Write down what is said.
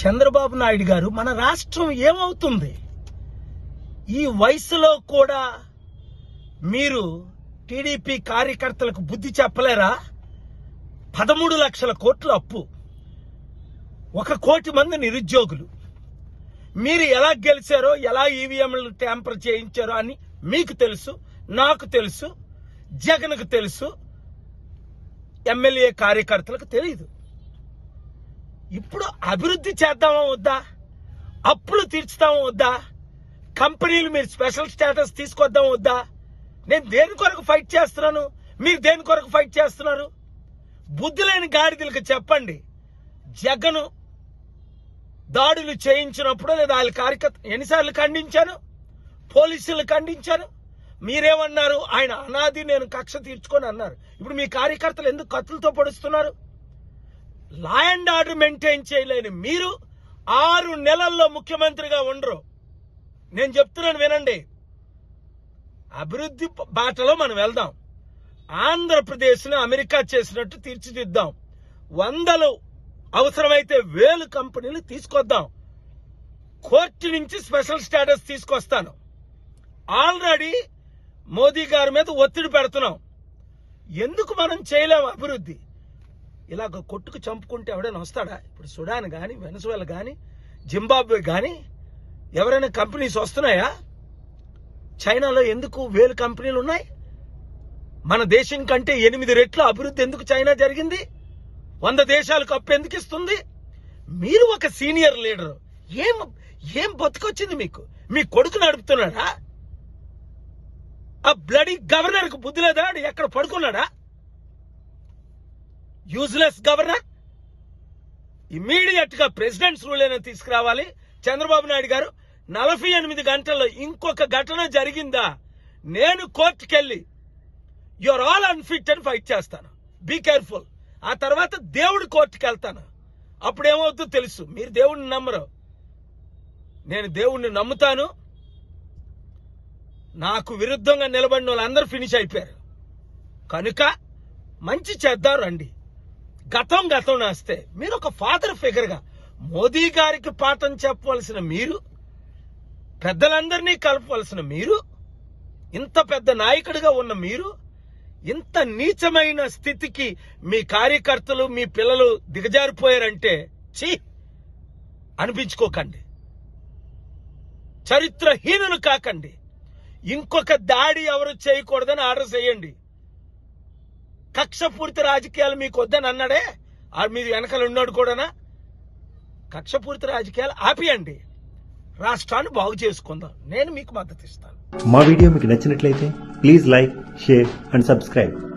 చంద్రబాబు నాయుడు గారు మన రాష్ట్రం ఏమవుతుంది? ఈ వయసులో కూడా మీరు టీడీపీ కార్యకర్తలకు బుద్ధి చెప్పలేరా? పదమూడు లక్షల కోట్ల అప్పు ఒక కోటి మంది నిరుద్యోగులు. మీరు ఎలా గెలిచారో ఎలా ఈవీఎంలు ట్యాంపర్ చేయించారో అని మీకు తెలుసు నాకు తెలుసు జగన్కు తెలుసు ఎమ్మెల్యే కార్యకర్తలకు తెలియదు ఇప్పుడు అభివృద్ధి చేద్దామా వద్దా? అప్పులు తీర్చుతామా వద్దా? కంపెనీలు మీరు స్పెషల్ స్టేటస్ తీసుకొద్దాం వద్దా? నేను దేని కొరకు ఫైట్ చేస్తున్నాను? మీరు దేని కొరకు ఫైట్ చేస్తున్నారు? బుద్ధి లేని గాడిదలకు చెప్పండి. జగను దాడులు చేయించినప్పుడు లేదా వాళ్ళ కార్యకర్త ఎన్నిసార్లు ఖండించాను? పోలీసులు ఖండించాను? మీరేమన్నారు? ఆయన అనాది నేను కక్ష తీర్చుకొని అన్నారు. ఇప్పుడు మీ కార్యకర్తలు ఎందుకు కత్తులతో పొడుస్తున్నారు? లా అండ్ ఆర్డర్ మెయింటైన్ చేయలేని మీరు ఆరు నెలల్లో ముఖ్యమంత్రిగా ఉండరు. నేను చెప్తున్నాను వినండి. అభివృద్ధి బాటలో మనం వెళ్దాం. ఆంధ్రప్రదేశ్ను అమెరికా చేసినట్టు తీర్చిదిద్దాం. వందలు అవసరమైతే వేలు కంపెనీలు తీసుకొద్దాం. కోర్టు నుంచి స్పెషల్ స్టేటస్ తీసుకొస్తాను. ఆల్రెడీ మోదీ గారి మీద ఒత్తిడి పెడుతున్నాం. ఎందుకు మనం చేయలేం అభివృద్ధి? ఇలా కొట్టుకు చంపుకుంటే ఎవడైనా వస్తాడా? ఇప్పుడు సుడాన్ కానీ వెనసువేల కానీ జింబాబ్వే కానీ ఎవరైనా కంపెనీస్ వస్తున్నాయా? చైనాలో ఎందుకు వేలు కంపెనీలు ఉన్నాయి? మన దేశం కంటే ఎనిమిది రెట్లు అభివృద్ధి ఎందుకు చైనా జరిగింది? వంద దేశాలకు అప్పు ఎందుకు ఇస్తుంది? మీరు ఒక సీనియర్ లీడర్. ఏం ఏం బతుకొచ్చింది మీకు? మీ కొడుకు నడుపుతున్నాడా? ఆ బ్లడీ గవర్నర్కు బుద్ధి లేదా? ఎక్కడ పడుకున్నాడా? Useless governor. ఇమీడియట్గా ప్రెసిడెంట్స్ రూల్ అయినా తీసుకురావాలి. చంద్రబాబు నాయుడు గారు నలభై ఎనిమిది గంటల్లో ఇంకొక ఘటన జరిగిందా? నేను కోర్టుకెళ్ళి యువర్ ఆల్ అన్ఫిట్ అని ఫైట్ చేస్తాను. బీ కేర్ఫుల్ ఆ తర్వాత దేవుడు కోర్టుకు వెళ్తాను అప్పుడు ఏమవుతుందో తెలుసు. మీరు దేవుడిని నమ్మరు. నేను దేవుణ్ణి నమ్ముతాను. నాకు విరుద్ధంగా నిలబడిన వాళ్ళందరూ ఫినిష్ అయిపోయారు. కనుక మంచి చేద్దాం రండి. గతం గతం నాస్తే మీరు ఒక ఫాదర్ ఫిగర్గా మోదీ గారికి పాఠం చెప్పవలసిన మీరు పెద్దలందరినీ కలపవలసిన మీరు ఇంత పెద్ద నాయకుడిగా ఉన్న మీరు ఇంత నీచమైన స్థితికి మీ కార్యకర్తలు మీ పిల్లలు దిగజారిపోయారంటే ఛీ! అనిపించుకోకండి. చరిత్రహీనులు కాకండి. ఇంకొక దాడి ఎవరు చేయకూడదని ఆర్డర్ చేయండి. కక్షపూరిత రాజకీయాలు మీకు వద్దని అన్నాడే? ఆ మీరు వెనకాల ఉన్నాడు కూడానా? కక్షపూరిత రాజకీయాలు ఆపియండి. రాష్ట్రాన్ని బాగు చేసుకుందాం. నేను మీకు మద్దతు ఇస్తాను. మా వీడియో మీకు నచ్చినట్లయితే please like share and subscribe.